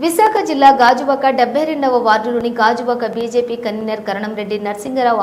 విశాఖ జిల్లా గాజువాక డెబ్బై రెండవ వార్డులోని గాజువాక బీజేపీ కన్వీనర్ కరణం రెడ్డి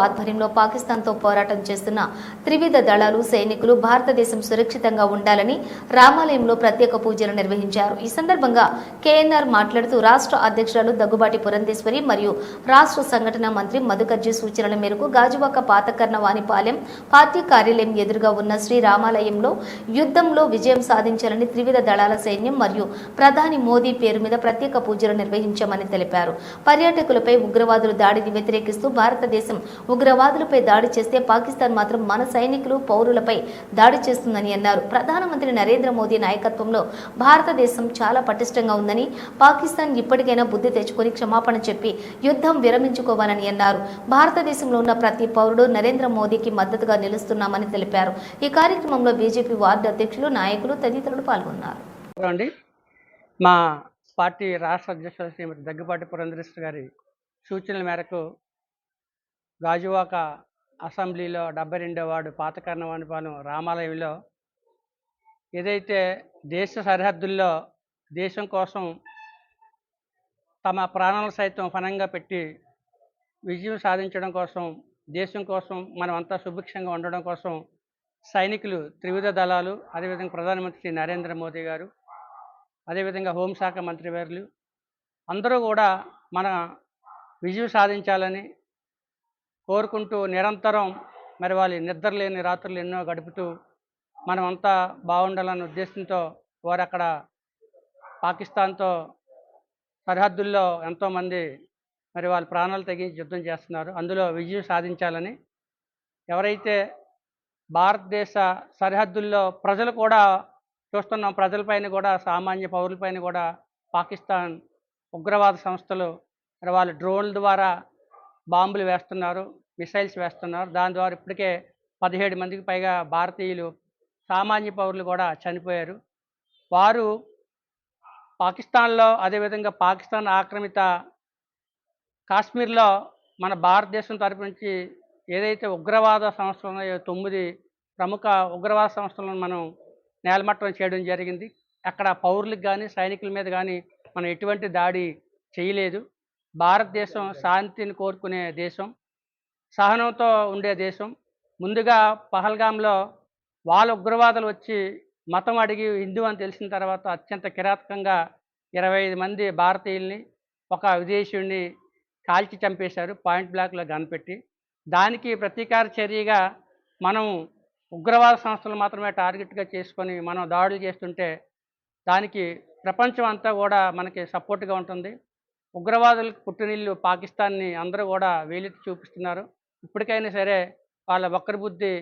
ఆధ్వర్యంలో పాకిస్తాన్తో పోరాటం చేస్తున్న త్రివిధ దళాలు సైనికులు భారతదేశం సురక్షితంగా ఉండాలని రామాలయంలో ప్రత్యేక పూజలు నిర్వహించారు. ఈ సందర్భంగా కేఎన్ఆర్ మాట్లాడుతూ రాష్ట్ర అధ్యక్షురాలు దగ్గుబాటి పురంధేశ్వరి మరియు రాష్ట్ర సంఘటన మంత్రి మధుకర్జీ సూచనల మేరకు గాజువాక పాతకర్ణ వాణిపాలెం పార్టీ కార్యాలయం ఎదురుగా ఉన్న శ్రీ రామాలయంలో యుద్ధంలో విజయం సాధించాలని త్రివిధ దళాల సైన్యం మరియు ప్రధాని మోదీ పేరు మీద ప్రత్యేక పూజలు నిర్వహించామని తెలిపారు. పర్యాటకులపై ఉగ్రవాదులు దాడిని వ్యతిరేకిస్తూ భారతదేశం ఉగ్రవాదులపై దాడి చేస్తే పాకిస్తాన్ మాత్రం మన సైనికులు పౌరులపై దాడి చేస్తుందని అన్నారు. ప్రధానమంత్రి నరేంద్ర మోదీ నాయకత్వంలో భారతదేశం చాలా పటిష్టంగా ఉందని పాకిస్తాన్ ఇప్పటికైనా బుద్ధి తెచ్చుకొని క్షమాపణ చెప్పి యుద్ధం విరమించుకోవాలని అన్నారు. భారతదేశంలో ఉన్న ప్రతి పౌరుడు నరేంద్ర మోదీకి మద్దతుగా నిలుస్తున్నామని తెలిపారు. ఈ కార్యక్రమంలో బీజేపీ వార్డు అధ్యక్షులు నాయకులు తదితరులు పాల్గొన్నారు. మా పార్టీ రాష్ట్ర అధ్యక్షులు శ్రీమతి దగ్గుపాటి పురంధరేశ్వరి గారి సూచనల మేరకు గాజువాక అసెంబ్లీలో డెబ్బై రెండో వార్డు పాతకర్ణవాణిపాలెం రామాలయంలో ఏదైతే దేశ సరిహద్దుల్లో దేశం కోసం తమ ప్రాణాలు సైతం ఫనంగా పెట్టి విజయం సాధించడం కోసం దేశం కోసం మనమంతా సుభిక్షంగా ఉండడం కోసం సైనికులు త్రివిధ దళాలు అదేవిధంగా ప్రధానమంత్రి నరేంద్ర మోదీ గారు అదేవిధంగా హోంశాఖ మంత్రి వారులు అందరూ కూడా మన విజయం సాధించాలని కోరుకుంటూ నిరంతరం మరి వాళ్ళ నిద్ర లేని రాత్రులు ఎన్నో గడుపుతూ మనమంతా బాగుండాలన్న ఉద్దేశంతో వారు అక్కడ పాకిస్తాన్తో సరిహద్దుల్లో ఎంతోమంది మరి వాళ్ళ ప్రాణాలు తెగించి యుద్ధం చేస్తున్నారు. అందులో విజయం సాధించాలని ఎవరైతే భారతదేశ సరిహద్దుల్లో ప్రజలు కూడా చూస్తున్నాం ప్రజలపైన కూడా సామాన్య పౌరులపైన కూడా పాకిస్తాన్ ఉగ్రవాద సంస్థలు మరి వాళ్ళు డ్రోన్ల ద్వారా బాంబులు వేస్తున్నారు మిసైల్స్ వేస్తున్నారు. దాని ద్వారా ఇప్పటికే పదిహేడు మందికి పైగా భారతీయులు సామాన్య పౌరులు కూడా చనిపోయారు. వారు పాకిస్తాన్లో అదేవిధంగా పాకిస్తాన్ ఆక్రమిత కాశ్మీర్లో మన భారతదేశం తరపు నుంచి ఏదైతే ఉగ్రవాద సంస్థలు ఉన్నాయో తొమ్మిది ప్రముఖ ఉగ్రవాద సంస్థలను మనం నేలమట్టం చేయడం జరిగింది. అక్కడ పౌరులకు కానీ సైనికుల మీద కానీ మనం ఎటువంటి దాడి చేయలేదు. భారతదేశం శాంతిని కోరుకునే దేశం సహనంతో ఉండే దేశం. ముందుగా పహల్గాంలో వాళ్ళ ఉగ్రవాదులు వచ్చి మతం అడిగి హిందూ అని తెలిసిన తర్వాత అత్యంత కిరాతకంగా ఇరవై ఐదు మంది భారతీయుల్ని ఒక విదేశీయుడిని కాల్చి చంపేశారు. పాయింట్ బ్లాక్లో కనిపెట్టి దానికి ప్రతీకార చర్యగా మనం ఉగ్రవాద సంస్థలు మాత్రమే టార్గెట్గా చేసుకొని మనం దాడులు చేస్తుంటే దానికి ప్రపంచం అంతా కూడా మనకి సపోర్ట్గా ఉంటుంది. ఉగ్రవాదులకు పుట్టినిల్లు పాకిస్తాన్ని అందరూ కూడా వేలెత్తి చూపిస్తున్నారు. ఇప్పటికైనా సరే వాళ్ళ వక్ర బుద్ధి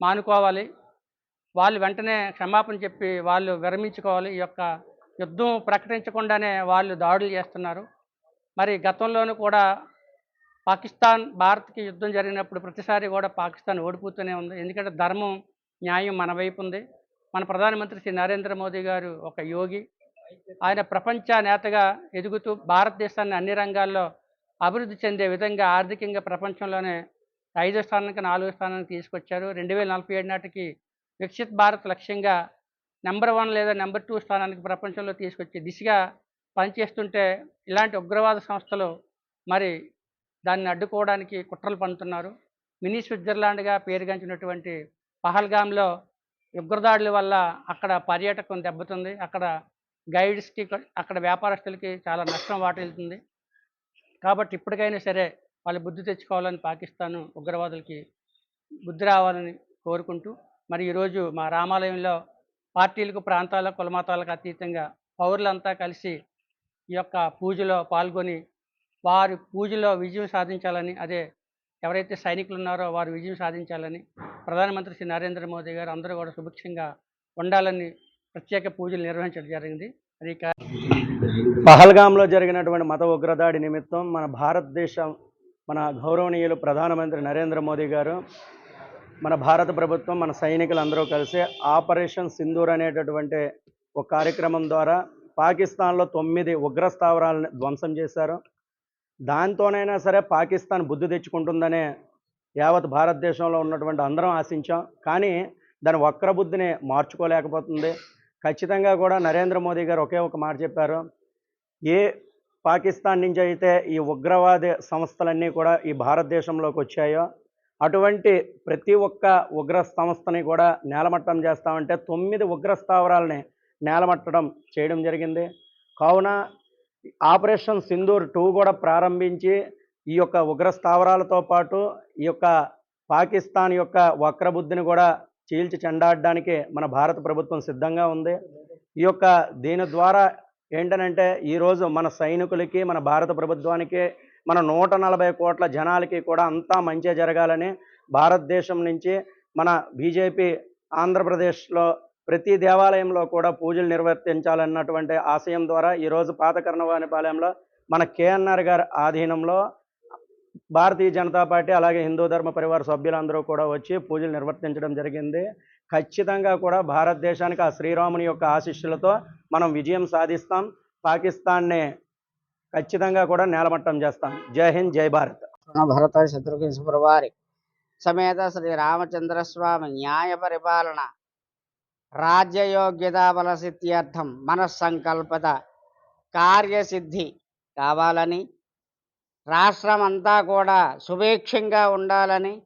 మానుకోవాలి. వాళ్ళు వెంటనే క్షమాపణ చెప్పి వాళ్ళు విరమించుకోవాలి. ఈ యొక్క యుద్ధం ప్రకటించకుండానే వాళ్ళు దాడులు చేస్తున్నారు. మరి గతంలోనూ కూడా పాకిస్తాన్ భారత్కి యుద్ధం జరిగినప్పుడు ప్రతిసారి కూడా పాకిస్తాన్ ఓడిపోతూనే ఉంది. ఎందుకంటే ధర్మం న్యాయం మన వైపు ఉంది. మన ప్రధానమంత్రి శ్రీ నరేంద్ర మోదీ గారు ఒక యోగి. ఆయన ప్రపంచ నేతగా ఎదుగుతూ భారతదేశాన్ని అన్ని రంగాల్లో అభివృద్ధి చెందే విధంగా ఆర్థికంగా ప్రపంచంలోనే ఐదో స్థానానికి నాలుగో స్థానానికి తీసుకొచ్చారు. రెండు వేల నలభై ఏడు నాటికి వికసిత్ భారత్ లక్ష్యంగా నెంబర్ వన్ లేదా నెంబర్ టూ స్థానానికి ప్రపంచంలో తీసుకొచ్చే దిశగా పనిచేస్తుంటే ఇలాంటి ఉగ్రవాద సంస్థలు మరి దాన్ని అడ్డుకోవడానికి కుట్రలు పన్నుతున్నారు మినీ స్విట్జర్లాండ్గా పేరుగాంచినటువంటి పహల్గామ్లో ఉగ్రదాడుల వల్ల అక్కడ పర్యాటకం దెబ్బతుంది. అక్కడ గైడ్స్కి అక్కడ వ్యాపారస్తులకి చాలా నష్టం వాటిల్లుతుంది. కాబట్టి ఇప్పటికైనా సరే వాళ్ళు బుద్ధి తెచ్చుకోవాలని పాకిస్తాన్ ఉగ్రవాదులకి బుద్ధి రావాలని కోరుకుంటూ మరి ఈరోజు మా రామాలయంలో పార్టీలకు ప్రాంతాల కులమతాలకు అతీతంగా పౌరులంతా కలిసి ఈ యొక్క పూజలో పాల్గొని వారి పూజలో విజయం సాధించాలని అదే ఎవరైతే సైనికులు ఉన్నారో వారు విజయం సాధించాలని ప్రధానమంత్రి శ్రీ నరేంద్ర మోదీ గారు అందరూ కూడా సుభిక్షంగా ఉండాలని ప్రత్యేక పూజలు నిర్వహించడం జరిగింది. అది పహల్గాంలో జరిగినటువంటి మత ఉగ్రదాడి నిమిత్తం మన భారతదేశం మన గౌరవనీయులు ప్రధానమంత్రి నరేంద్ర మోదీ గారు మన భారత ప్రభుత్వం మన సైనికులందరూ కలిసి ఆపరేషన్ సింధూర్ అనేటటువంటి ఒక కార్యక్రమం ద్వారా పాకిస్తాన్లో తొమ్మిది ఉగ్ర స్థావరాలను ధ్వంసం చేశారు. దాంతోనైనా సరే పాకిస్తాన్ బుద్ధి తెచ్చుకుంటుందనే యావత్ భారతదేశంలో ఉన్నటువంటి అందరం ఆశించాం. కానీ దాని వక్ర బుద్ధిని మార్చుకోలేకపోతుంది. ఖచ్చితంగా కూడా నరేంద్ర మోదీ గారు ఒకే ఒక మాట చెప్పారు. ఏ పాకిస్తాన్ నుంచి అయితే ఈ ఉగ్రవాద సంస్థలన్నీ కూడా ఈ భారతదేశంలోకి వచ్చాయో అటువంటి ప్రతి ఒక్క ఉగ్ర సంస్థని కూడా నేలమట్టం చేస్తామంటే తొమ్మిది ఉగ్ర స్థావరాలని నేలమట్టడం చేయడం జరిగింది. కావున ఆపరేషన్ సింధూర్ టూ కూడా ప్రారంభించి ఈ యొక్క ఉగ్ర స్థావరాలతో పాటు ఈ యొక్క పాకిస్తాన్ యొక్క వక్రబుద్ధిని కూడా చీల్చి చెండాడడానికి మన భారత ప్రభుత్వం సిద్ధంగా ఉంది. ఈ యొక్క దీని ద్వారా ఏంటనంటే ఈరోజు మన సైనికులకి మన భారత ప్రభుత్వానికి మన నూట నలభై కోట్ల జనాలకి కూడా అంతా మంచి జరగాలని భారతదేశం నుంచి మన బీజేపీ ఆంధ్రప్రదేశ్లో ప్రతి దేవాలయంలో కూడా పూజలు నిర్వర్తించాలన్నటువంటి ఆశయం ద్వారా ఈరోజు పాత కర్ణవాణిపాలయంలో మన కేఎన్ఆర్ గారి ఆధీనంలో భారతీయ జనతా పార్టీ అలాగే హిందూ ధర్మ పరివార సభ్యులందరూ కూడా వచ్చి పూజలు నిర్వర్తించడం జరిగింది. ఖచ్చితంగా కూడా భారతదేశానికి ఆ శ్రీరాముని యొక్క ఆశీస్సులతో మనం విజయం సాధిస్తాం. పాకిస్తాన్ని ఖచ్చితంగా కూడా నేలమట్టం చేస్తాం. జై హింద్ జై భారత్. భరత శత్రుఘ్న సుప్రవారి సమేత శ్రీ రామచంద్ర స్వామి న్యాయ పరిపాలన రాజ్యయోగ్యత బలసిద్ధ్యర్థం మనస్సంకల్పత కార్యసిద్ధి కావాలని రాష్ట్రం అంతా కూడా సుభిక్షంగా ఉండాలని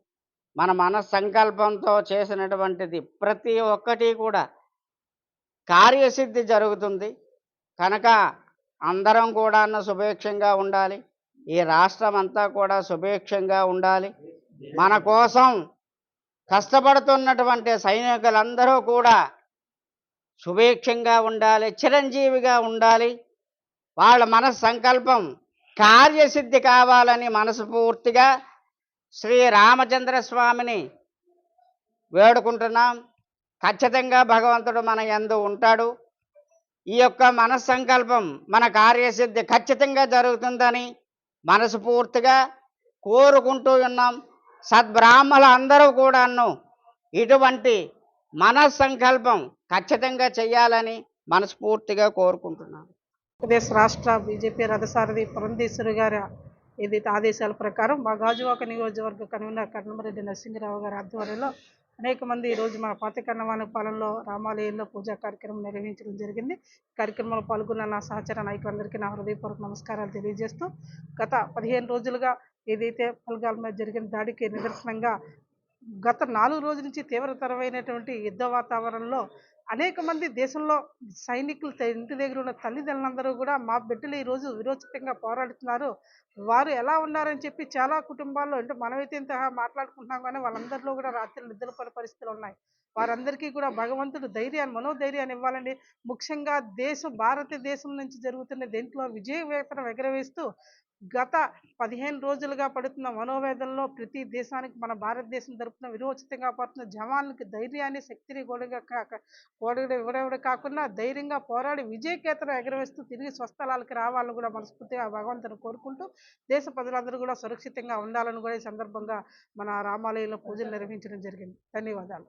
మన మనస్సంకల్పంతో చేసినటువంటిది ప్రతి ఒక్కటి కూడా కార్యసిద్ధి జరుగుతుంది. కనుక అందరం కూడా సుభిక్షంగా ఉండాలి. ఈ రాష్ట్రం అంతా కూడా సుభిక్షంగా ఉండాలి. మన కోసం కష్టపడుతున్నటువంటి సైనికులందరూ కూడా సుభిక్షంగా ఉండాలి చిరంజీవిగా ఉండాలి. వాళ్ళ మనస్ సంకల్పం కార్యసిద్ధి కావాలని మనస్ఫూర్తిగా శ్రీ రామచంద్ర స్వామిని వేడుకుంటున్నాం. ఖచ్చితంగా భగవంతుడు మన ఎందు ఉంటాడు. ఈ యొక్క మనస్సంకల్పం మన కార్యసిద్ధి ఖచ్చితంగా జరుగుతుందని మనస్ఫూర్తిగా కోరుకుంటూ ఉన్నాం. సద్బ్రాహ్మలు అందరూ కూడాను ఇటువంటి మనస్సంకల్పం ఖచ్చితంగా చేయాలని మనస్ఫూర్తిగా కోరుకుంటున్నాను. ఆంధ్రప్రదేశ్ రాష్ట్ర బీజేపీ రథసారథి పురంధేశ్వరి గారి ఏదైతే ఆదేశాల ప్రకారం మా గాజువాక నియోజకవర్గ కన్వీనర్ కన్నమరెడ్డి నరసింహరావు గారి ఆధ్వర్యంలో అనేక మంది ఈరోజు మా పాతకన్నవాని పాలనలో రామాలయంలో పూజా కార్యక్రమం నిర్వహించడం జరిగింది. కార్యక్రమంలో పాల్గొన్న నా సహచర నాయకులందరికీ నా హృదయపూర్వక నమస్కారాలు తెలియజేస్తూ గత పదిహేను రోజులుగా ఏదైతే పల్గాల మీద జరిగిన దాడికి నిదర్శనంగా గత నాలుగు రోజుల నుంచి తీవ్రతరమైనటువంటి యుద్ధ వాతావరణంలో అనేక మంది దేశంలో సైనికులు ఇంటి దగ్గర ఉన్న తల్లిదండ్రులందరూ కూడా మా బిడ్డలు ఈరోజు విరోచితంగా పోరాడుతున్నారు. వారు ఎలా ఉన్నారని చెప్పి చాలా కుటుంబాల్లో అంటే మనమైతే ఇంత మాట్లాడుకుంటున్నాం కానీ వాళ్ళందరిలో కూడా రాత్రి నిద్రపడే పరిస్థితులు ఉన్నాయి. వారందరికీ కూడా భగవంతుడు ధైర్యాన్ని మనోధైర్యాన్ని ఇవ్వాలండి. ముఖ్యంగా దేశం భారతదేశం నుంచి జరుగుతున్న దేంట్లో విజయవేతనం ఎగరవేస్తూ గత పదిహేను రోజులుగా పడుతున్న మనోవేదనలో ప్రతి దేశానికి మన భారతదేశం తరపున విరోచితంగా పడుతున్న జవాన్లకి ధైర్యాన్ని శక్తిని గోడగా కాక గోడగడ ఇవ్వడవిడ కాకుండా ధైర్యంగా పోరాడి విజయకేతనం ఎగరవేస్తూ తిరిగి స్వస్థలాలకు రావాలని కూడా మనస్ఫూర్తిగా భగవంతుని కోరుకుంటూ దేశ ప్రజలందరూ కూడా సురక్షితంగా ఉండాలని కూడా ఈ సందర్భంగా మన రామాలయంలో పూజలు నిర్వహించడం జరిగింది. ధన్యవాదాలు.